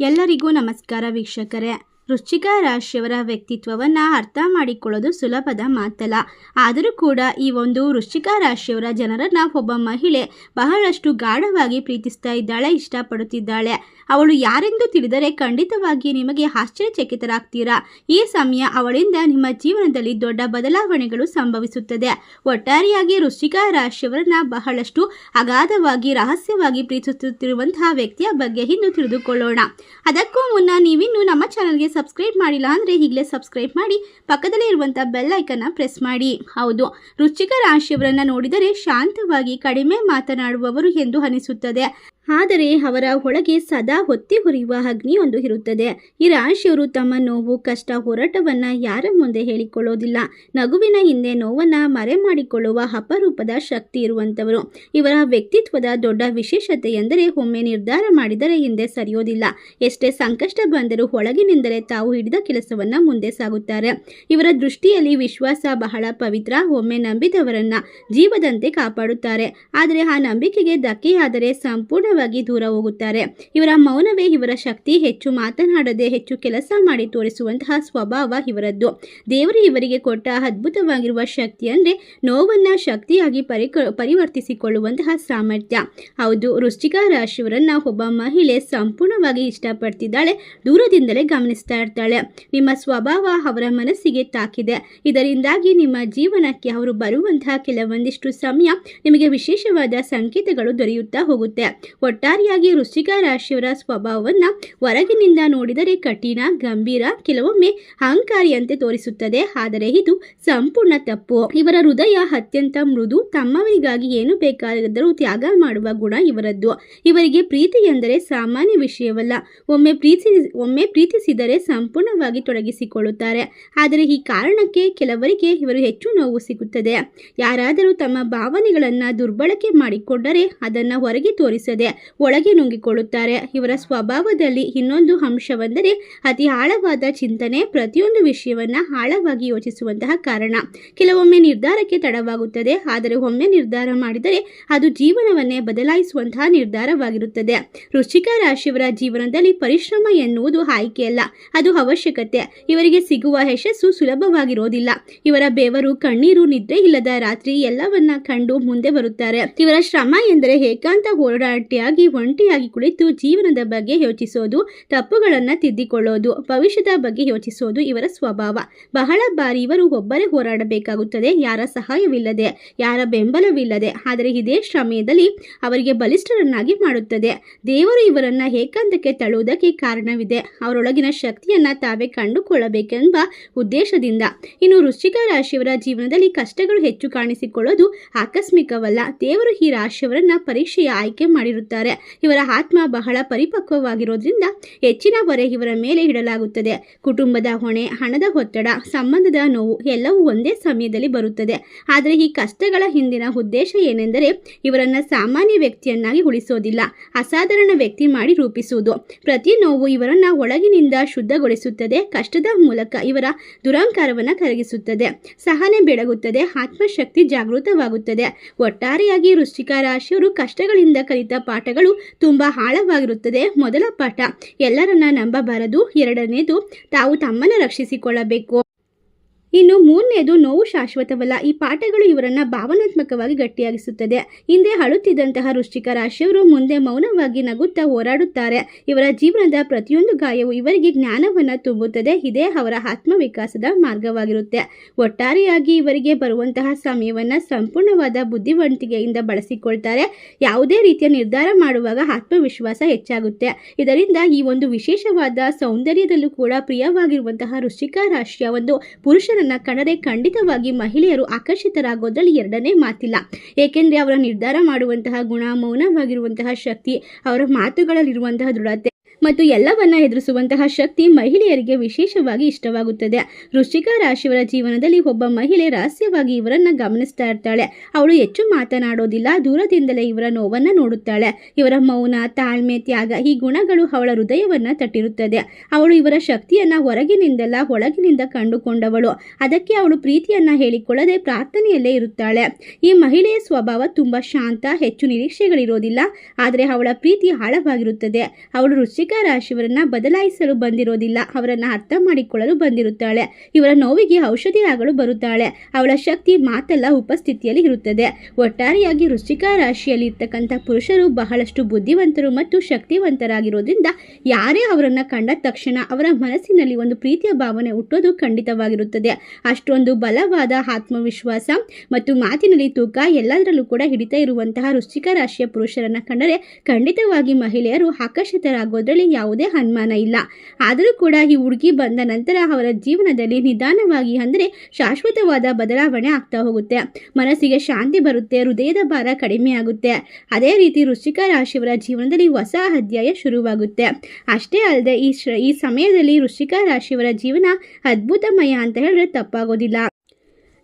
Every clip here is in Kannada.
ಎಲ್ಲರಿಗೂ ನಮಸ್ಕಾರ ವೀಕ್ಷಕರೇ. ವೃಶ್ಚಿಕ ರಾಶಿಯವರ ವ್ಯಕ್ತಿತ್ವವನ್ನು ಅರ್ಥ ಮಾಡಿಕೊಳ್ಳೋದು ಸುಲಭದ ಮಾತಲ್ಲ. ಆದರೂ ಕೂಡ ಈ ಒಂದು ವೃಶ್ಚಿಕ ರಾಶಿಯವರ ಜನರನ್ನ ಒಬ್ಬ ಮಹಿಳೆ ಬಹಳಷ್ಟು ಗಾಢವಾಗಿ ಪ್ರೀತಿಸ್ತಾ ಇದ್ದಾಳೆ, ಇಷ್ಟಪಡುತ್ತಿದ್ದಾಳೆ. ಅವಳು ಯಾರೆಂದು ತಿಳಿದರೆ ಖಂಡಿತವಾಗಿ ನಿಮಗೆ ಆಶ್ಚರ್ಯಚಕಿತರಾಗ್ತೀರಾ. ಈ ಸಮಯ ಅವಳಿಂದ ನಿಮ್ಮ ಜೀವನದಲ್ಲಿ ದೊಡ್ಡ ಬದಲಾವಣೆಗಳು ಸಂಭವಿಸುತ್ತದೆ. ಒಟ್ಟಾರೆಯಾಗಿ ವೃಶ್ಚಿಕ ರಾಶಿಯವರನ್ನ ಬಹಳಷ್ಟು ಅಗಾಧವಾಗಿ, ರಹಸ್ಯವಾಗಿ ಪ್ರೀತಿಸುತ್ತಿರುವಂತಹ ವ್ಯಕ್ತಿಯ ಬಗ್ಗೆ ಇಂದು ತಿಳಿದುಕೊಳ್ಳೋಣ. ಅದಕ್ಕೂ ಮುನ್ನ ನೀವಿನ್ನು ನಮ್ಮ ಚಾನಲ್ಗೆ ಸಬ್ಸ್ಕ್ರೈಬ್ ಮಾಡಿಲ್ಲ ಅಂದರೆ ಈಗಲೇ ಸಬ್ಸ್ಕ್ರೈಬ್ ಮಾಡಿ, ಪಕ್ಕದಲ್ಲೇ ಇರುವಂಥ ಬೆಲ್ ಐಕನ್ನ ಪ್ರೆಸ್ ಮಾಡಿ. ಹೌದು, ವೃಶ್ಚಿಕ ರಾಶಿಯವರನ್ನ ನೋಡಿದರೆ ಶಾಂತವಾಗಿ, ಕಡಿಮೆ ಮಾತನಾಡುವವರು ಎಂದು ಅನಿಸುತ್ತದೆ. ಆದರೆ ಅವರ ಒಳಗೆ ಸದಾ ಹೊತ್ತಿ ಹುರಿಯುವ ಅಗ್ನಿಯೊಂದು ಇರುತ್ತದೆ. ಈ ರಾಶಿಯವರು ತಮ್ಮ ನೋವು, ಕಷ್ಟ, ಹೋರಾಟವನ್ನು ಯಾರ ಮುಂದೆ ಹೇಳಿಕೊಳ್ಳೋದಿಲ್ಲ. ನಗುವಿನ ಹಿಂದೆ ನೋವನ್ನು ಮರೆ ಮಾಡಿಕೊಳ್ಳುವ ಅಪರೂಪದ ಶಕ್ತಿ ಇರುವಂಥವರು. ಇವರ ವ್ಯಕ್ತಿತ್ವದ ದೊಡ್ಡ ವಿಶೇಷತೆ ಎಂದರೆ ಒಮ್ಮೆ ನಿರ್ಧಾರ ಮಾಡಿದರೆ ಹಿಂದೆ ಸರಿಯೋದಿಲ್ಲ. ಎಷ್ಟೇ ಸಂಕಷ್ಟ ಬಂದರೂ ಒಳಗಿನಿಂದಲೇ ತಾವು ಹಿಡಿದ ಕೆಲಸವನ್ನು ಮುಂದೆ ಸಾಗುತ್ತಾರೆ. ಇವರ ದೃಷ್ಟಿಯಲ್ಲಿ ವಿಶ್ವಾಸ ಬಹಳ ಪವಿತ್ರ, ಒಮ್ಮೆ ನಂಬಿದವರನ್ನ ಜೀವದಂತೆ ಕಾಪಾಡುತ್ತಾರೆ. ಆದರೆ ಆ ನಂಬಿಕೆಗೆ ಧಕ್ಕೆಯಾದರೆ ಸಂಪೂರ್ಣವಾಗಿ ದೂರ ಹೋಗುತ್ತಾರೆ. ಇವರ ಮೌನವೇ ಇವರ ಶಕ್ತಿ. ಹೆಚ್ಚು ಮಾತನಾಡದೆ ಹೆಚ್ಚು ಕೆಲಸ ಮಾಡಿ ತೋರಿಸುವಂತಹ ಸ್ವಭಾವ ಇವರದ್ದು. ದೇವರು ಇವರಿಗೆ ಕೊಟ್ಟ ಅದ್ಭುತವಾಗಿರುವ ಶಕ್ತಿ ಅಂದರೆ ನೋವನ್ನ ಶಕ್ತಿಯಾಗಿ ಪರಿಕ, ಪರಿವರ್ತಿಸಿಕೊಳ್ಳುವಂತಹ ಸಾಮರ್ಥ್ಯ. ಹೌದು, ವೃಶ್ಚಿಕ ರಾಶಿಯವರನ್ನ ಒಬ್ಬ ಮಹಿಳೆ ಸಂಪೂರ್ಣವಾಗಿ ಇಷ್ಟಪಡ್ತಿದ್ದಾಳೆ, ದೂರದಿಂದಲೇ ಗಮನಿಸ್ತಾ ಇರ್ತಾಳೆ. ನಿಮ್ಮ ಸ್ವಭಾವ ಅವರ ಮನಸ್ಸಿಗೆ ತಾಕಿದೆ. ಇದರಿಂದಾಗಿ ನಿಮ್ಮ ಜೀವನಕ್ಕೆ ಅವರು ಬರುವಂತಹ ಕೆಲವೊಂದಿಷ್ಟು ಸಮಯ ನಿಮಗೆ ವಿಶೇಷವಾದ ಸಂಕೇತಗಳು ದೊರೆಯುತ್ತಾ ಹೋಗುತ್ತೆ. ಒಟ್ಟಾರೆಯಾಗಿ ವೃಶ್ಚಿಕ ರಾಶಿಯವರ ಸ್ವಭಾವವನ್ನು ಹೊರಗಿನಿಂದ ನೋಡಿದರೆ ಕಠಿಣ, ಗಂಭೀರ, ಕೆಲವೊಮ್ಮೆ ಅಹಂಕಾರಿಯಂತೆ ತೋರಿಸುತ್ತದೆ. ಆದರೆ ಇದು ಸಂಪೂರ್ಣ ತಪ್ಪು. ಇವರ ಹೃದಯ ಅತ್ಯಂತ ಮೃದು. ತಮ್ಮವರಿಗಾಗಿ ಏನು ಬೇಕಾದರೂ ತ್ಯಾಗ ಮಾಡುವ ಗುಣ ಇವರದ್ದು. ಇವರಿಗೆ ಪ್ರೀತಿ ಎಂದರೆ ಸಾಮಾನ್ಯ ವಿಷಯವಲ್ಲ. ಒಮ್ಮೆ ಪ್ರೀತಿ, ಒಮ್ಮೆ ಪ್ರೀತಿಸಿದರೆ ಸಂಪೂರ್ಣವಾಗಿ ತೊಡಗಿಸಿಕೊಳ್ಳುತ್ತಾರೆ. ಆದರೆ ಈ ಕಾರಣಕ್ಕೆ ಕೆಲವರಿಗೆ ಇವರು ಹೆಚ್ಚು ನೋವು ಸಿಗುತ್ತದೆ. ಯಾರಾದರೂ ತಮ್ಮ ಭಾವನೆಗಳನ್ನು ದುರ್ಬಳಕೆ ಮಾಡಿಕೊಂಡರೆ ಅದನ್ನು ಹೊರಗೆ ತೋರಿಸದೆ ಒಳಗೆ ನುಂಗಿಕೊಳ್ಳುತ್ತಾರೆ. ಇವರ ಸ್ವಭಾವದಲ್ಲಿ ಇನ್ನೊಂದು ಅಂಶವೆಂದರೆ ಅತಿ ಆಳವಾದ ಚಿಂತನೆ ಪ್ರತಿಯೊಂದು ವಿಷಯವನ್ನ ಆಳವಾಗಿ ಯೋಚಿಸುವಂತಹ ಕಾರಣ. ಕೆಲವೊಮ್ಮೆ ನಿರ್ಧಾರಕ್ಕೆ ತಡವಾಗುತ್ತದೆ, ಆದರೆ ಒಮ್ಮೆ ನಿರ್ಧಾರ ಮಾಡಿದರೆ ಅದು ಜೀವನವನ್ನೇ ಬದಲಾಯಿಸುವಂತಹ ನಿರ್ಧಾರವಾಗಿರುತ್ತದೆ. ವೃಶ್ಚಿಕ ರಾಶಿಯವರ ಜೀವನದಲ್ಲಿ ಪರಿಶ್ರಮ ಎನ್ನುವುದು ಆಯ್ಕೆಯಲ್ಲ, ಅದು ಅವಶ್ಯಕತೆ. ಇವರಿಗೆ ಸಿಗುವ ಯಶಸ್ಸು ಸುಲಭವಾಗಿರೋದಿಲ್ಲ. ಇವರ ಬೆವರು, ಕಣ್ಣೀರು, ನಿದ್ರೆ ಇಲ್ಲದ ರಾತ್ರಿ ಎಲ್ಲವನ್ನ ಕಂಡು ಮುಂದೆ ಬರುತ್ತಾರೆ. ಇವರ ಶ್ರಮ ಎಂದರೆ ಏಕಾಂತ ಹೋರಾಟಿಯಾಗಿ ಒಂಟಿಯಾಗಿ ಕುಳಿತು ಜೀವನದ ಬಗ್ಗೆ ಯೋಚಿಸೋದು, ತಪ್ಪುಗಳನ್ನ ತಿದ್ದಿಕೊಳ್ಳೋದು, ಭವಿಷ್ಯದ ಬಗ್ಗೆ ಯೋಚಿಸೋದು ಇವರ ಸ್ವಭಾವ. ಬಹಳ ಬಾರಿ ಇವರು ಒಬ್ಬರೇ ಹೋರಾಡಬೇಕಾಗುತ್ತದೆ, ಯಾರ ಸಹಾಯವಿಲ್ಲದೆ, ಯಾರ ಬೆಂಬಲವಿಲ್ಲದೆ, ಆದರೆ ಇದೇ ಸಮಯದಲ್ಲಿ ಅವರಿಗೆ ಬಲಿಷ್ಠರನ್ನಾಗಿ ಮಾಡುತ್ತದೆ. ದೇವರು ಇವರನ್ನ ಏಕಾಂತಕ್ಕೆ ತಳ್ಳುವುದಕ್ಕೆ ಕಾರಣವಿದೆ. ಅವರೊಳಗಿನ ಶಕ್ತಿಯನ್ನ ತಾವೇ ಕಂಡುಕೊಳ್ಳಬೇಕೆಂಬ ಉದ್ದೇಶದಿಂದ. ಇನ್ನು ವೃಶ್ಚಿಕ ರಾಶಿಯವರ ಜೀವನದಲ್ಲಿ ಕಷ್ಟಗಳು ಹೆಚ್ಚು ಕಾಣಿಸಿಕೊಳ್ಳೋದು ಆಕಸ್ಮಿಕವಲ್ಲ. ದೇವರು ಈ ರಾಶಿಯವರನ್ನ ಪರೀಕ್ಷೆಯ ಆಯ್ಕೆ ಮಾಡಿರುತ್ತಾರೆ. ಇವರ ಆತ್ಮ ಬಹಳ ಪರಿಪಕ್ವವಾಗಿರೋದ್ರಿಂದ ಹೆಚ್ಚಿನ ಹೊರೆ ಇವರ ಮೇಲೆ ಇಡಲಾಗುತ್ತದೆ. ಕುಟುಂಬದ ಹೊಣೆ, ಹಣದ ಒತ್ತಡ, ಸಂಬಂಧದ ನೋವು ಎಲ್ಲವೂ ಒಂದೇ ಸಮಯದಲ್ಲಿ ಬರುತ್ತದೆ. ಆದರೆ ಈ ಕಷ್ಟಗಳ ಹಿಂದಿನ ಉದ್ದೇಶ ಏನೆಂದರೆ ಇವರನ್ನ ಸಾಮಾನ್ಯ ವ್ಯಕ್ತಿಯನ್ನಾಗಿ ಉಳಿಸೋದಿಲ್ಲ. ಅಸಾಧಾರಣ ವ್ಯಕ್ತಿ ಮಾಡಿ ರೂಪಿಸುವುದು. ಪ್ರತಿ ನೋವು ಇವರನ್ನ ಒಳಗಿನಿಂದ ಶುದ್ಧಗೊಳಿಸುತ್ತದೆ. ಕಷ್ಟದ ಮೂಲಕ ಇವರ ದುರಂಕಾರವನ್ನು ಕರಗಿಸುತ್ತದೆ. ಸಹನೆ ಬೆಳಗುತ್ತದೆ. ಆತ್ಮಶಕ್ತಿ ಜಾಗೃತವಾಗುತ್ತದೆ. ಒಟ್ಟಾರೆಯಾಗಿ ವೃಶ್ಚಿಕ ರಾಶಿಯವರು ಕಷ್ಟಗಳಿಂದ ಕಲಿತ ಪಾಠಗಳು ತುಂಬಾ ಆಳವಾಗಿರುತ್ತದೆ. ಮೊದಲ ಪಾಠ ಎಲ್ಲರನ್ನ ನಂಬಬಾರದು. ಎರಡನೇದು ತಾವು ತಮ್ಮನ್ನು ರಕ್ಷಿಸಿಕೊಳ್ಳಬೇಕು. ಇನ್ನು ಮೂರನೇದು ನೋವು ಶಾಶ್ವತವಲ್ಲ. ಈ ಪಾಠಗಳು ಇವರನ್ನ ಭಾವನಾತ್ಮಕವಾಗಿ ಗಟ್ಟಿಯಾಗಿಸುತ್ತದೆ. ಹಿಂದೆ ಅಳುತ್ತಿದ್ದಂತಹ ವೃಶ್ಚಿಕ ರಾಶಿಯವರು ಮುಂದೆ ಮೌನವಾಗಿ ನಗುತ್ತಾ ಹೋರಾಡುತ್ತಾರೆ. ಇವರ ಜೀವನದ ಪ್ರತಿಯೊಂದು ಗಾಯವು ಇವರಿಗೆ ಜ್ಞಾನವನ್ನ ತುಂಬುತ್ತದೆ. ಇದೇ ಅವರ ಆತ್ಮವಿಕಾಸದ ಮಾರ್ಗವಾಗಿರುತ್ತೆ. ಒಟ್ಟಾರೆಯಾಗಿ ಇವರಿಗೆ ಬರುವಂತಹ ಸಮಯವನ್ನ ಸಂಪೂರ್ಣವಾದ ಬುದ್ಧಿವಂತಿಕೆಯಿಂದ ಬಳಸಿಕೊಳ್ತಾರೆ. ಯಾವುದೇ ರೀತಿಯ ನಿರ್ಧಾರ ಮಾಡುವಾಗ ಆತ್ಮವಿಶ್ವಾಸ ಹೆಚ್ಚಾಗುತ್ತೆ. ಇದರಿಂದ ಈ ಒಂದು ವಿಶೇಷವಾದ ಸೌಂದರ್ಯದಲ್ಲೂ ಕೂಡ ಪ್ರಿಯವಾಗಿರುವಂತಹ ವೃಶ್ಚಿಕ ರಾಶಿಯ ಒಂದು ಪುರುಷರನ್ನ ಕಣರೆ ಖಂಡಿತವಾಗಿ ಮಹಿಳೆಯರು ಆಕರ್ಷಿತರಾಗೋದ್ರಲ್ಲಿ ಎರಡನೇ ಮಾತಿಲ್ಲ. ಏಕೆಂದರೆ ಅವರ ನಿರ್ಧಾರ ಮಾಡುವಂತಹ ಗುಣ ಮೌನವಾಗಿರುವಂತಹ ಶಕ್ತಿ, ಅವರ ಮಾತುಗಳಲ್ಲಿರುವಂತಹ ದೃಢತೆ ಮತ್ತು ಎಲ್ಲವನ್ನ ಎದುರಿಸುವಂತಹ ಶಕ್ತಿ ಮಹಿಳೆಯರಿಗೆ ವಿಶೇಷವಾಗಿ ಇಷ್ಟವಾಗುತ್ತದೆ. ವೃಶ್ಚಿಕ ರಾಶಿಯವರ ಜೀವನದಲ್ಲಿ ಒಬ್ಬ ಮಹಿಳೆ ರಹಸ್ಯವಾಗಿ ಇವರನ್ನ ಗಮನಿಸ್ತಾ ಇರ್ತಾಳೆ. ಅವಳು ಹೆಚ್ಚು ಮಾತನಾಡೋದಿಲ್ಲ, ದೂರದಿಂದಲೇ ಇವರ ನೋವನ್ನ ನೋಡುತ್ತಾಳೆ. ಇವರ ಮೌನ, ತಾಳ್ಮೆ, ತ್ಯಾಗ ಈ ಗುಣಗಳು ಅವಳ ಹೃದಯವನ್ನ ತಟ್ಟಿರುತ್ತದೆ. ಅವಳು ಇವರ ಶಕ್ತಿಯನ್ನ ಹೊರಗಿನಿಂದಲ್ಲ ಒಳಗಿನಿಂದ ಕಂಡುಕೊಂಡವಳು. ಅದಕ್ಕೆ ಅವಳು ಪ್ರೀತಿಯನ್ನ ಹೇಳಿಕೊಳ್ಳದೆ ಪ್ರಾರ್ಥನೆಯಲ್ಲೇ ಇರುತ್ತಾಳೆ. ಈ ಮಹಿಳೆಯ ಸ್ವಭಾವ ತುಂಬಾ ಶಾಂತ, ಹೆಚ್ಚು ನಿರೀಕ್ಷೆಗಳಿರೋದಿಲ್ಲ, ಆದರೆ ಅವಳ ಪ್ರೀತಿ ಆಳವಾಗಿರುತ್ತದೆ. ಅವಳು ವೃಶ್ಚಿಕ ವೃಶ್ಚಿಕ ರಾಶಿಯವರನ್ನ ಬದಲಾಯಿಸಲು ಬಂದಿರೋದಿಲ್ಲ. ಅವರನ್ನ ಅರ್ಥ ಮಾಡಿಕೊಳ್ಳಲು ಬಂದಿರುತ್ತಾಳೆ. ಇವರ ನೋವಿಗೆ ಔಷಧಿಯಾಗಲು ಬರುತ್ತಾಳೆ. ಅವಳ ಶಕ್ತಿ ಮಾತಲ್ಲ ಉಪಸ್ಥಿತಿಯಲ್ಲಿ ಇರುತ್ತದೆ. ಒಟ್ಟಾರೆಯಾಗಿ ವೃಶ್ಚಿಕ ರಾಶಿಯಲ್ಲಿ ಇರ್ತಕ್ಕಂಥ ಪುರುಷರು ಬಹಳಷ್ಟು ಬುದ್ಧಿವಂತರು ಮತ್ತು ಶಕ್ತಿವಂತರಾಗಿರೋದ್ರಿಂದ ಯಾರೇ ಅವರನ್ನ ಕಂಡ ತಕ್ಷಣ ಅವರ ಮನಸ್ಸಿನಲ್ಲಿ ಒಂದು ಪ್ರೀತಿಯ ಭಾವನೆ ಹುಟ್ಟೋದು ಖಂಡಿತವಾಗಿರುತ್ತದೆ. ಅಷ್ಟೊಂದು ಬಲವಾದ ಆತ್ಮವಿಶ್ವಾಸ ಮತ್ತು ಮಾತಿನಲ್ಲಿ ತೂಕ ಎಲ್ಲದರಲ್ಲೂ ಕೂಡ ಹಿಡಿತಾ ಇರುವಂತಹ ವೃಶ್ಚಿಕ ರಾಶಿಯ ಪುರುಷರನ್ನ ಕಂಡರೆ ಖಂಡಿತವಾಗಿ ಮಹಿಳೆಯರು ಆಕರ್ಷಿತರಾಗೋದ್ರಲ್ಲಿ ಯಾವುದೇ ಅನುಮಾನ ಇಲ್ಲ. ಆದರೂ ಕೂಡ ಈ ಹುಡುಗಿ ಬಂದ ನಂತರ ಅವರ ಜೀವನದಲ್ಲಿ ನಿಧಾನವಾಗಿ ಅಂದರೆ ಶಾಶ್ವತವಾದ ಬದಲಾವಣೆ ಆಗ್ತಾ ಹೋಗುತ್ತೆ. ಮನಸ್ಸಿಗೆ ಶಾಂತಿ ಬರುತ್ತೆ, ಹೃದಯದ ಭಾರ ಕಡಿಮೆ ಆಗುತ್ತೆ. ಅದೇ ರೀತಿ ವೃಶ್ಚಿಕ ರಾಶಿಯವರ ಜೀವನದಲ್ಲಿ ಹೊಸ ಅಧ್ಯಾಯ ಶುರುವಾಗುತ್ತೆ. ಅಷ್ಟೇ ಅಲ್ಲದೆ ಈ ಈ ಸಮಯದಲ್ಲಿ ವೃಶ್ಚಿಕ ರಾಶಿಯವರ ಜೀವನ ಅದ್ಭುತಮಯ ಅಂತ ಹೇಳಿದ್ರೆ ತಪ್ಪಾಗೋದಿಲ್ಲ.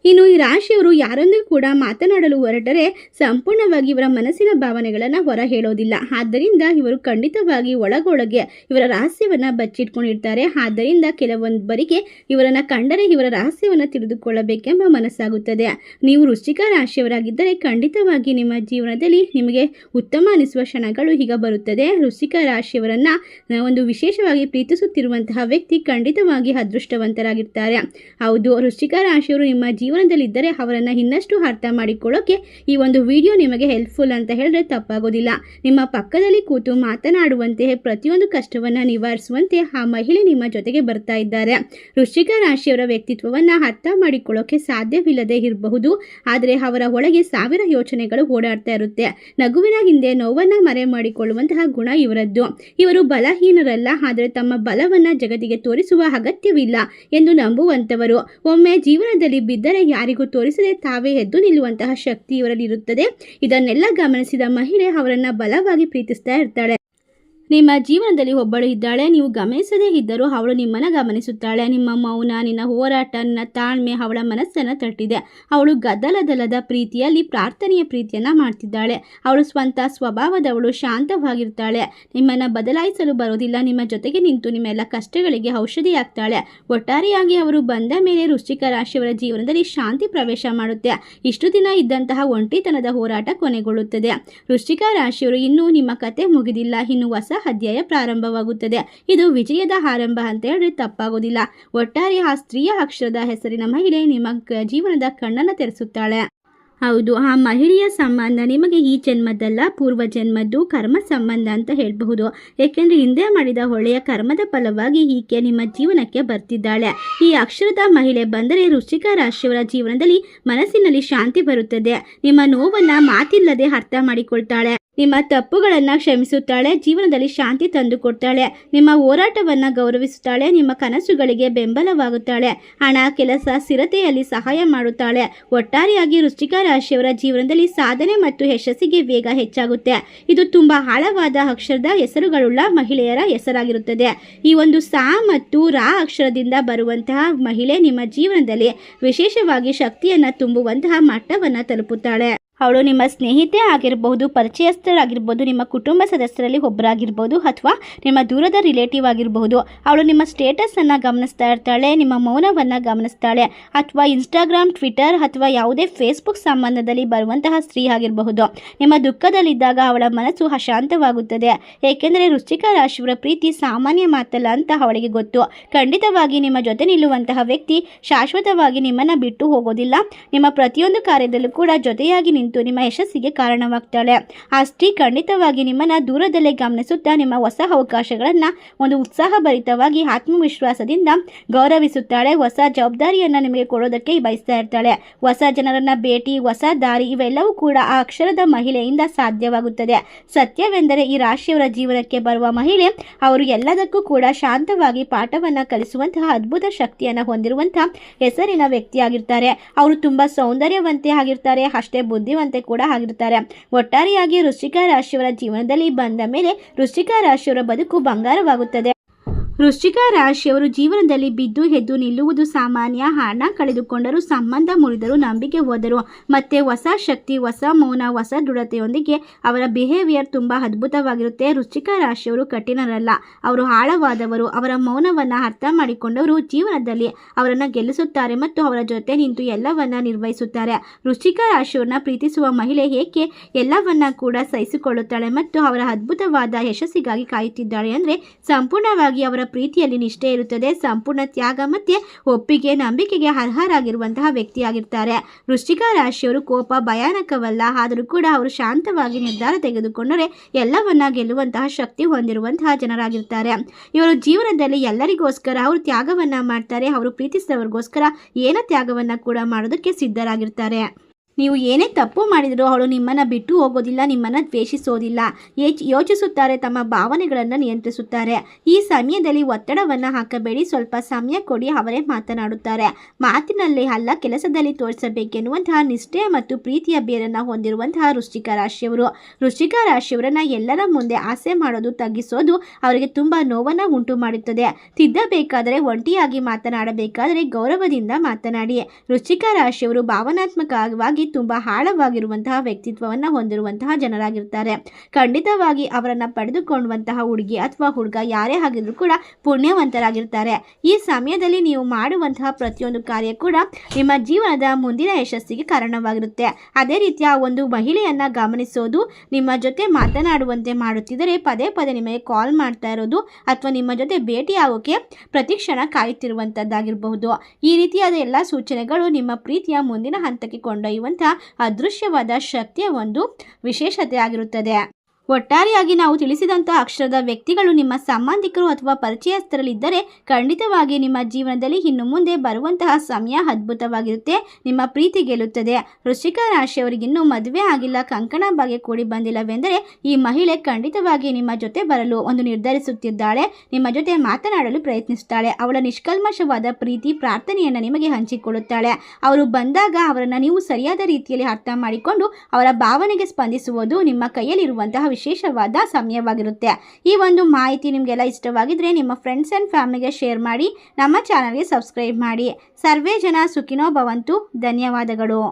ಇನ್ನು ಈ ರಾಶಿಯವರು ಯಾರೊಂದಿಗೂ ಕೂಡ ಮಾತನಾಡಲು ಹೊರಟರೆ ಸಂಪೂರ್ಣವಾಗಿ ಇವರ ಮನಸ್ಸಿನ ಭಾವನೆಗಳನ್ನು ಹೊರ ಹೇಳೋದಿಲ್ಲ. ಆದ್ದರಿಂದ ಇವರು ಖಂಡಿತವಾಗಿ ಒಳಗೊಳಗೆ ಇವರ ರಹಸ್ಯವನ್ನು ಬಚ್ಚಿಟ್ಕೊಂಡಿರ್ತಾರೆ. ಆದ್ದರಿಂದ ಕೆಲವೊಬ್ಬರಿಗೆ ಇವರನ್ನು ಕಂಡರೆ ಇವರ ರಹಸ್ಯವನ್ನು ತಿಳಿದುಕೊಳ್ಳಬೇಕೆಂಬ ಮನಸ್ಸಾಗುತ್ತದೆ. ನೀವು ವೃಶ್ಚಿಕ ರಾಶಿಯವರಾಗಿದ್ದರೆ ಖಂಡಿತವಾಗಿ ನಿಮ್ಮ ಜೀವನದಲ್ಲಿ ನಿಮಗೆ ಉತ್ತಮ ಅನಿಸುವ ಕ್ಷಣಗಳು ಈಗ ಬರುತ್ತದೆ. ವೃಶ್ಚಿಕ ರಾಶಿಯವರನ್ನು ಒಂದು ವಿಶೇಷವಾಗಿ ಪ್ರೀತಿಸುತ್ತಿರುವಂತಹ ವ್ಯಕ್ತಿ ಖಂಡಿತವಾಗಿ ಅದೃಷ್ಟವಂತರಾಗಿರ್ತಾರೆ. ಹೌದು, ವೃಶ್ಚಿಕ ರಾಶಿಯವರು ನಿಮ್ಮ ಜೀವನದಲ್ಲಿದ್ದರೆ ಅವರನ್ನು ಇನ್ನಷ್ಟು ಅರ್ಥ ಮಾಡಿಕೊಳ್ಳೋಕೆ ಈ ಒಂದು ವಿಡಿಯೋ ನಿಮಗೆ ಹೆಲ್ಪ್ಫುಲ್ ಅಂತ ಹೇಳಿದ್ರೆ ತಪ್ಪಾಗೋದಿಲ್ಲ. ನಿಮ್ಮ ಪಕ್ಕದಲ್ಲಿ ಕೂತು ಮಾತನಾಡುವಂತೆ ಪ್ರತಿಯೊಂದು ಕಷ್ಟವನ್ನು ನಿವಾರಿಸುವಂತೆ ಆ ಮಹಿಳೆ ನಿಮ್ಮ ಜೊತೆಗೆ ಬರ್ತಾ ಇದ್ದಾರೆ. ವೃಶ್ಚಿಕ ರಾಶಿಯವರ ವ್ಯಕ್ತಿತ್ವವನ್ನು ಅರ್ಥ ಮಾಡಿಕೊಳ್ಳೋಕೆ ಸಾಧ್ಯವಿಲ್ಲದೆ ಇರಬಹುದು. ಆದರೆ ಅವರ ಒಳಗೆ ಸಾವಿರ ಯೋಚನೆಗಳು ಓಡಾಡ್ತಾ ಇರುತ್ತೆ. ನಗುವಿನ ಹಿಂದೆ ನೋವನ್ನು ಮರೆ ಮಾಡಿಕೊಳ್ಳುವಂತಹ ಗುಣ ಇವರದ್ದು. ಇವರು ಬಲಹೀನರಲ್ಲ, ಆದರೆ ತಮ್ಮ ಬಲವನ್ನ ಜಗತ್ತಿಗೆ ತೋರಿಸುವ ಅಗತ್ಯವಿಲ್ಲ ಎಂದು ನಂಬುವಂತವರು. ಒಮ್ಮೆ ಜೀವನದಲ್ಲಿ ಬಿದ್ದರೆ ಯಾರಿಗೂ ತೋರಿಸದೆ ತಾವೇ ಎದ್ದು ನಿಲ್ಲುವಂತಹ ಶಕ್ತಿ ಇವರಲ್ಲಿ ಇರುತ್ತದೆ. ಇದನ್ನೆಲ್ಲ ಗಮನಿಸಿದ ಮಹಿಳೆ ಅವರನ್ನ ಬಲವಾಗಿ ಪ್ರೀತಿಸ್ತಾ ಇರ್ತಾಳೆ. ನಿಮ್ಮ ಜೀವನದಲ್ಲಿ ಒಬ್ಬಳು ಇದ್ದಾಳೆ, ನೀವು ಗಮನಿಸದೇ ಇದ್ದರೂ ಅವಳು ನಿಮ್ಮನ್ನು ಗಮನಿಸುತ್ತಾಳೆ. ನಿಮ್ಮ ಮೌನ, ನಿನ್ನ ಹೋರಾಟ, ನಿನ್ನ ತಾಳ್ಮೆ ಅವಳ ಮನಸ್ಸನ್ನು ತಟ್ಟಿದೆ. ಅವಳು ಗದ್ದಲದಲ್ಲದ ಪ್ರೀತಿಯಲ್ಲಿ ಪ್ರಾರ್ಥನೆಯ ಪ್ರೀತಿಯನ್ನು ಮಾಡ್ತಿದ್ದಾಳೆ. ಅವಳು ಸ್ವಂತ ಸ್ವಭಾವದವಳು ಶಾಂತವಾಗಿರ್ತಾಳೆ. ನಿಮ್ಮನ್ನು ಬದಲಾಯಿಸಲು ಬರೋದಿಲ್ಲ ನಿಮ್ಮ ಜೊತೆಗೆ ನಿಂತು ನಿಮ್ಮೆಲ್ಲ ಕಷ್ಟಗಳಿಗೆ ಔಷಧಿಯಾಗ್ತಾಳೆ. ಒಟ್ಟಾರೆಯಾಗಿ ಅವರು ಬಂದ ಮೇಲೆ ವೃಶ್ಚಿಕ ರಾಶಿಯವರ ಜೀವನದಲ್ಲಿ ಶಾಂತಿ ಪ್ರವೇಶ ಮಾಡುತ್ತೆ. ಇಷ್ಟು ದಿನ ಇದ್ದಂತಹ ಒಂಟಿತನದ ಹೋರಾಟ ಕೊನೆಗೊಳ್ಳುತ್ತದೆ. ವೃಶ್ಚಿಕ ರಾಶಿಯವರು ಇನ್ನೂ ನಿಮ್ಮ ಕತೆ ಮುಗಿದಿಲ್ಲ. ಇನ್ನು ಹೊಸ ಅಧ್ಯಾಯ ಪ್ರಾರಂಭವಾಗುತ್ತದೆ. ಇದು ವಿಜಯದ ಆರಂಭ ಅಂತ ಹೇಳಿದ್ರೆ ತಪ್ಪಾಗೋದಿಲ್ಲ. ಒಟ್ಟಾರೆ ಆ ಸ್ತ್ರೀಯ ಅಕ್ಷರದ ಹೆಸರಿನ ಮಹಿಳೆ ನಿಮ್ಮ ಜೀವನದ ಕಣ್ಣನ್ನು ತೆರೆಸುತ್ತಾಳೆ. ಹೌದು, ಆ ಮಹಿಳೆಯ ಸಂಬಂಧ ನಿಮಗೆ ಈ ಜನ್ಮದಲ್ಲ, ಪೂರ್ವ ಜನ್ಮದ್ದು ಕರ್ಮ ಸಂಬಂಧ ಅಂತ ಹೇಳಬಹುದು. ಏಕೆಂದರೆ ಹಿಂದೆ ಮಾಡಿದ ಒಳ್ಳೆಯ ಕರ್ಮದ ಫಲವಾಗಿ ಈಕೆ ನಿಮ್ಮ ಜೀವನಕ್ಕೆ ಬರ್ತಿದ್ದಾಳೆ. ಈ ಅಕ್ಷರದ ಮಹಿಳೆ ಬಂದರೆ ವೃಶ್ಚಿಕ ರಾಶಿಯವರ ಜೀವನದಲ್ಲಿ ಮನಸ್ಸಿನಲ್ಲಿ ಶಾಂತಿ ಬರುತ್ತದೆ. ನಿಮ್ಮ ನೋವನ್ನ ಮಾತಿಲ್ಲದೆ ಅರ್ಥ ಮಾಡಿಕೊಳ್ತಾಳೆ. ನಿಮ್ಮ ತಪ್ಪುಗಳನ್ನು ಕ್ಷಮಿಸುತ್ತಾಳೆ, ಜೀವನದಲ್ಲಿ ಶಾಂತಿ ತಂದುಕೊಡ್ತಾಳೆ, ನಿಮ್ಮ ಹೋರಾಟವನ್ನು ಗೌರವಿಸುತ್ತಾಳೆ, ನಿಮ್ಮ ಕನಸುಗಳಿಗೆ ಬೆಂಬಲವಾಗುತ್ತಾಳೆ, ಹಣ, ಕೆಲಸ, ಸ್ಥಿರತೆಯಲ್ಲಿ ಸಹಾಯ ಮಾಡುತ್ತಾಳೆ. ಒಟ್ಟಾರೆಯಾಗಿ ವೃಶ್ಚಿಕ ರಾಶಿಯವರ ಜೀವನದಲ್ಲಿ ಸಾಧನೆ ಮತ್ತು ಯಶಸ್ಸಿಗೆ ವೇಗ ಹೆಚ್ಚಾಗುತ್ತೆ. ಇದು ತುಂಬ ಆಳವಾದ ಅಕ್ಷರದ ಹೆಸರುಗಳುಳ್ಳ ಮಹಿಳೆಯರ ಹೆಸರಾಗಿರುತ್ತದೆ. ಈ ಒಂದು ಸಾ ಮತ್ತು ರಾ ಅಕ್ಷರದಿಂದ ಬರುವಂತಹ ಮಹಿಳೆ ನಿಮ್ಮ ಜೀವನದಲ್ಲಿ ವಿಶೇಷವಾಗಿ ಶಕ್ತಿಯನ್ನು ತುಂಬುವಂತಹ ಮಟ್ಟವನ್ನು ತಲುಪುತ್ತಾಳೆ. ಅವಳು ನಿಮ್ಮ ಸ್ನೇಹಿತೆ ಆಗಿರಬಹುದು ಪರಿಚಯಸ್ಥರಾಗಿರ್ಬೋದು ನಿಮ್ಮ ಕುಟುಂಬ ಸದಸ್ಯರಲ್ಲಿ ಒಬ್ಬರಾಗಿರ್ಬೋದು ಅಥವಾ ನಿಮ್ಮ ದೂರದ ರಿಲೇಟಿವ್ ಆಗಿರಬಹುದು. ಅವಳು ನಿಮ್ಮ ಸ್ಟೇಟಸನ್ನು ಗಮನಿಸ್ತಾ ಇರ್ತಾಳೆ, ನಿಮ್ಮ ಮೌನವನ್ನು ಗಮನಿಸ್ತಾಳೆ ಅಥವಾ ಇನ್ಸ್ಟಾಗ್ರಾಮ್ ಟ್ವಿಟರ್ ಅಥವಾ ಯಾವುದೇ ಫೇಸ್ಬುಕ್ ಸಂಬಂಧದಲ್ಲಿ ಬರುವಂತಹ ಸ್ತ್ರೀ ಆಗಿರಬಹುದು. ನಿಮ್ಮ ದುಃಖದಲ್ಲಿದ್ದಾಗ ಅವಳ ಮನಸ್ಸು ಅಶಾಂತವಾಗುತ್ತದೆ. ಏಕೆಂದರೆ ವೃಶ್ಚಿಕ ರಾಶಿಯವರ ಪ್ರೀತಿ ಸಾಮಾನ್ಯ ಮಾತಲ್ಲ ಅಂತ ಅವಳಿಗೆ ಗೊತ್ತು. ಖಂಡಿತವಾಗಿ ನಿಮ್ಮ ಜೊತೆ ನಿಲ್ಲುವಂತಹ ವ್ಯಕ್ತಿ ಶಾಶ್ವತವಾಗಿ ನಿಮ್ಮನ್ನು ಬಿಟ್ಟು ಹೋಗೋದಿಲ್ಲ. ನಿಮ್ಮ ಪ್ರತಿಯೊಂದು ಕಾರ್ಯದಲ್ಲೂ ಕೂಡ ಜೊತೆಯಾಗಿ ನಿಂತು ನಿಮ್ಮ ಯಶಸ್ಸಿಗೆ ಕಾರಣವಾಗ್ತಾಳೆ. ಆ ಸ್ತ್ರೀ ಖಂಡಿತವಾಗಿ ನಿಮ್ಮನ್ನು ದೂರದಲ್ಲೇ ಗಮನಿಸುತ್ತಾ ನಿಮ್ಮ ಹೊಸ ಅವಕಾಶಗಳನ್ನು ಒಂದು ಉತ್ಸಾಹಭರಿತವಾಗಿ ಆತ್ಮವಿಶ್ವಾಸದಿಂದ ಗೌರವಿಸುತ್ತಾಳೆ. ಹೊಸ ಜವಾಬ್ದಾರಿಯನ್ನು ನಿಮಗೆ ಕೊಡೋದಕ್ಕೆ ಬಯಸ್ತಾ ಇರ್ತಾಳೆ. ಹೊಸ ಜನರನ್ನ ಭೇಟಿ, ಹೊಸ ದಾರಿ ಇವೆಲ್ಲವೂ ಕೂಡ ಆ ಅಕ್ಷರದ ಮಹಿಳೆಯಿಂದ ಸಾಧ್ಯವಾಗುತ್ತದೆ. ಸತ್ಯವೆಂದರೆ ಈ ರಾಶಿಯವರ ಜೀವನಕ್ಕೆ ಬರುವ ಮಹಿಳೆ, ಅವರು ಎಲ್ಲದಕ್ಕೂ ಕೂಡ ಶಾಂತವಾಗಿ ಪಾಠವನ್ನು ಕಲಿಸುವಂತಹ ಅದ್ಭುತ ಶಕ್ತಿಯನ್ನು ಹೊಂದಿರುವಂತಹ ಹೆಸರಿನ ವ್ಯಕ್ತಿಯಾಗಿರ್ತಾರೆ. ಅವರು ತುಂಬ ಸೌಂದರ್ಯವಂತೆ ಆಗಿರ್ತಾರೆ. ಅಷ್ಟೇ ಬುದ್ಧಿವಂತೆ ಕೂಡ ಆಗಿರ್ತಾರೆ. ಒಟ್ಟಾರೆಯಾಗಿ ವೃಶ್ಚಿಕ ರಾಶಿಯವರ ಜೀವನದಲ್ಲಿ ಬಂದ ಮೇಲೆ ವೃಶ್ಚಿಕ ರಾಶಿಯವರ ಬದುಕು ಬಂಗಾರವಾಗುತ್ತದೆ. ವೃಶ್ಚಿಕ ರಾಶಿಯವರು ಜೀವನದಲ್ಲಿ ಬಿದ್ದು ಎದ್ದು ನಿಲ್ಲುವುದು ಸಾಮಾನ್ಯ. ಹಣ ಕಳೆದುಕೊಂಡರೂ ಸಂಬಂಧ ಮುರಿದರು ನಂಬಿಕೆ ಹೋದರು ಮತ್ತೆ ಹೊಸ ಶಕ್ತಿ, ಹೊಸ ಮೌನ, ಹೊಸ ದೃಢತೆಯೊಂದಿಗೆ ಅವರ ಬಿಹೇವಿಯರ್ ತುಂಬ ಅದ್ಭುತವಾಗಿರುತ್ತೆ. ವೃಶ್ಚಿಕ ರಾಶಿಯವರು ಕಠಿಣರಲ್ಲ. ಅವರು ಆಳವಾದವರು. ಅವರ ಮೌನವನ್ನು ಅರ್ಥ ಮಾಡಿಕೊಂಡವರು ಜೀವನದಲ್ಲಿ ಅವರನ್ನು ಗೆಲ್ಲಿಸುತ್ತಾರೆ ಮತ್ತು ಅವರ ಜೊತೆ ನಿಂತು ಎಲ್ಲವನ್ನ ನಿರ್ವಹಿಸುತ್ತಾರೆ. ವೃಶ್ಚಿಕ ರಾಶಿಯವ್ರನ್ನ ಪ್ರೀತಿಸುವ ಮಹಿಳೆ ಏಕೆ ಎಲ್ಲವನ್ನ ಕೂಡ ಸಹಿಸಿಕೊಳ್ಳುತ್ತಾಳೆ ಮತ್ತು ಅವರ ಅದ್ಭುತವಾದ ಯಶಸ್ಸಿಗಾಗಿ ಕಾಯುತ್ತಿದ್ದಾಳೆ ಅಂದರೆ ಸಂಪೂರ್ಣವಾಗಿ ಅವರ ಪ್ರೀತಿಯಲ್ಲಿ ನಿಷ್ಠೆ ಇರುತ್ತದೆ, ಸಂಪೂರ್ಣ ತ್ಯಾಗ ಮತ್ತು ಒಪ್ಪಿಗೆ, ನಂಬಿಕೆಗೆ ಅರ್ಹರಾಗಿರುವಂತಹ ವ್ಯಕ್ತಿಯಾಗಿರ್ತಾರೆ. ವೃಶ್ಚಿಕ ರಾಶಿಯವರು ಕೋಪ ಭಯಾನಕವಲ್ಲ, ಆದರೂ ಕೂಡ ಅವರು ಶಾಂತವಾಗಿ ನಿರ್ಧಾರ ತೆಗೆದುಕೊಂಡರೆ ಎಲ್ಲವನ್ನ ಗೆಲ್ಲುವಂತಹ ಶಕ್ತಿ ಹೊಂದಿರುವಂತಹ ಜನರಾಗಿರ್ತಾರೆ. ಇವರು ಜೀವನದಲ್ಲಿ ಎಲ್ಲರಿಗೋಸ್ಕರ ಅವರು ತ್ಯಾಗವನ್ನ ಮಾಡ್ತಾರೆ, ಅವರು ಪ್ರೀತಿಸಿದವರಿಗೋಸ್ಕರ ಏನ ತ್ಯಾಗವನ್ನ ಕೂಡ ಮಾಡೋದಕ್ಕೆ ಸಿದ್ಧರಾಗಿರ್ತಾರೆ. ನೀವು ಏನೇ ತಪ್ಪು ಮಾಡಿದರೂ ಅವಳು ನಿಮ್ಮನ್ನು ಬಿಟ್ಟು ಹೋಗೋದಿಲ್ಲ, ನಿಮ್ಮನ್ನು ದ್ವೇಷಿಸೋದಿಲ್ಲ. ಯೋಚಿಸುತ್ತಾರೆ, ತಮ್ಮ ಭಾವನೆಗಳನ್ನು ನಿಯಂತ್ರಿಸುತ್ತಾರೆ. ಈ ಸಮಯದಲ್ಲಿ ಒತ್ತಡವನ್ನು ಹಾಕಬೇಡಿ, ಸ್ವಲ್ಪ ಸಮಯ ಕೊಡಿ, ಅವರೇ ಮಾತನಾಡುತ್ತಾರೆ. ಮಾತಿನಲ್ಲಿ ಅಲ್ಲ, ಕೆಲಸದಲ್ಲಿ ತೋರಿಸಬೇಕೆನ್ನುವಂತಹ ನಿಷ್ಠೆ ಮತ್ತು ಪ್ರೀತಿಯ ಬೇರನ್ನು ಹೊಂದಿರುವಂತಹ ವೃಶ್ಚಿಕ ರಾಶಿಯವರು. ವೃಶ್ಚಿಕ ರಾಶಿಯವರನ್ನ ಎಲ್ಲರ ಮುಂದೆ ಆಸೆ ಮಾಡೋದು, ತಗ್ಗಿಸೋದು ಅವರಿಗೆ ತುಂಬ ನೋವನ್ನು ಉಂಟು ಮಾಡುತ್ತದೆ ತಿದ್ದಬೇಕಾದರೆ ಒಂಟಿಯಾಗಿ ಮಾತನಾಡಬೇಕಾದರೆ ಗೌರವದಿಂದ ಮಾತನಾಡಿ. ವೃಶ್ಚಿಕ ರಾಶಿಯವರು ಭಾವನಾತ್ಮಕವಾಗಿ ತುಂಬ ಆಳವಾಗಿರುವಂತಹ ವ್ಯಕ್ತಿತ್ವವನ್ನು ಹೊಂದಿರುವಂತಹ ಜನರಾಗಿರ್ತಾರೆ. ಖಂಡಿತವಾಗಿ ಅವರನ್ನು ಪಡೆದುಕೊಳ್ಳುವಂತಹ ಹುಡುಗಿ ಅಥವಾ ಹುಡುಗ ಯಾರೇ ಆಗಿದ್ರು ಕೂಡ ಪುಣ್ಯವಂತರಾಗಿರ್ತಾರೆ. ಈ ಸಮಯದಲ್ಲಿ ನೀವು ಮಾಡುವಂತಹ ಪ್ರತಿಯೊಂದು ಕಾರ್ಯ ಕೂಡ ನಿಮ್ಮ ಜೀವನದ ಮುಂದಿನ ಯಶಸ್ಸಿಗೆ ಕಾರಣವಾಗಿರುತ್ತೆ. ಅದೇ ರೀತಿಯ ಒಂದು ಮಹಿಳೆಯನ್ನ ಗಮನಿಸೋದು, ನಿಮ್ಮ ಜೊತೆ ಮಾತನಾಡುವಂತೆ ಮಾಡುತ್ತಿದ್ದರೆ ಪದೇ ಪದೇ ನಿಮಗೆ ಕಾಲ್ ಮಾಡ್ತಾ ಇರೋದು ಅಥವಾ ನಿಮ್ಮ ಜೊತೆ ಭೇಟಿ ಭೇಟಿಯಾಗೋಕೆ ಪ್ರತಿಕ್ಷಣ ಕಾಯುತ್ತಿರುವಂಥದ್ದಾಗಿರಬಹುದು ಈ ರೀತಿಯಾದ ಎಲ್ಲ ಸೂಚನೆಗಳು ನಿಮ್ಮ ಪ್ರೀತಿಯ ಮುಂದಿನ ಹಂತಕ್ಕೆ ಕೊಂಡೊಯ್ಯುವಂಥ ಅದೃಶ್ಯವಾದ ಶಕ್ತಿಯ ಒಂದು ವಿಶೇಷತೆ ಆಗಿರುತ್ತದೆ ಒಟ್ಟಾರೆಯಾಗಿ ನಾವು ತಿಳಿಸಿದಂತಹ ಅಕ್ಷರದ ವ್ಯಕ್ತಿಗಳು ನಿಮ್ಮ ಸಂಬಂಧಿಕರು ಅಥವಾ ಪರಿಚಯಸ್ಥರಲ್ಲಿದ್ದರೆ ಖಂಡಿತವಾಗಿ ನಿಮ್ಮ ಜೀವನದಲ್ಲಿ ಇನ್ನು ಮುಂದೆ ಬರುವಂತಹ ಸಮಯ ಅದ್ಭುತವಾಗಿರುತ್ತೆ. ನಿಮ್ಮ ಪ್ರೀತಿ ಗೆಲ್ಲುತ್ತದೆ. ವೃಶ್ಚಿಕ ರಾಶಿಯವರಿಗಿನ್ನೂ ಮದುವೆ ಆಗಿಲ್ಲ. ಕಂಕಣ ಬಗ್ಗೆ ಕೂಡಿ ಬಂದಿಲ್ಲವೆಂದರೆ ಈ ಮಹಿಳೆ ಖಂಡಿತವಾಗಿ ನಿಮ್ಮ ಜೊತೆ ಬರಲು ಒಂದು ನಿರ್ಧರಿಸುತ್ತಿದ್ದಾಳೆ. ನಿಮ್ಮ ಜೊತೆ ಮಾತನಾಡಲು ಪ್ರಯತ್ನಿಸುತ್ತಾಳೆ. ಅವಳ ನಿಷ್ಕಲ್ಮಶವಾದ ಪ್ರೀತಿ ಪ್ರಾರ್ಥನೆಯನ್ನು ನಿಮಗೆ ಹಂಚಿಕೊಳ್ಳುತ್ತಾಳೆ. ಅವರು ಬಂದಾಗ ಅವರನ್ನು ನೀವು ಸರಿಯಾದ ರೀತಿಯಲ್ಲಿ ಅರ್ಥ ಮಾಡಿಕೊಂಡು ಅವರ ಭಾವನೆಗೆ ಸ್ಪಂದಿಸುವುದು ನಿಮ್ಮ ಕೈಯಲ್ಲಿರುವಂತಹ ವಿಶೇಷವಾದ ಸಮಯವಾಗಿರುತ್ತೆ. ಈ ಒಂದು ಮಾಹಿತಿ ನಿಮಗೆಲ್ಲ ಇಷ್ಟವಾಗಿದ್ದರೆ ನಿಮ್ಮ ಫ್ರೆಂಡ್ಸ್ ಆ್ಯಂಡ್ ಫ್ಯಾಮಿಲಿಗೆ ಶೇರ್ ಮಾಡಿ, ನಮ್ಮ ಚಾನಲ್ಗೆ ಸಬ್ಸ್ಕ್ರೈಬ್ ಮಾಡಿ. ಸರ್ವೇ ಜನ ಸುಖಿನೋ ಭವಂತು. ಧನ್ಯವಾದಗಳು.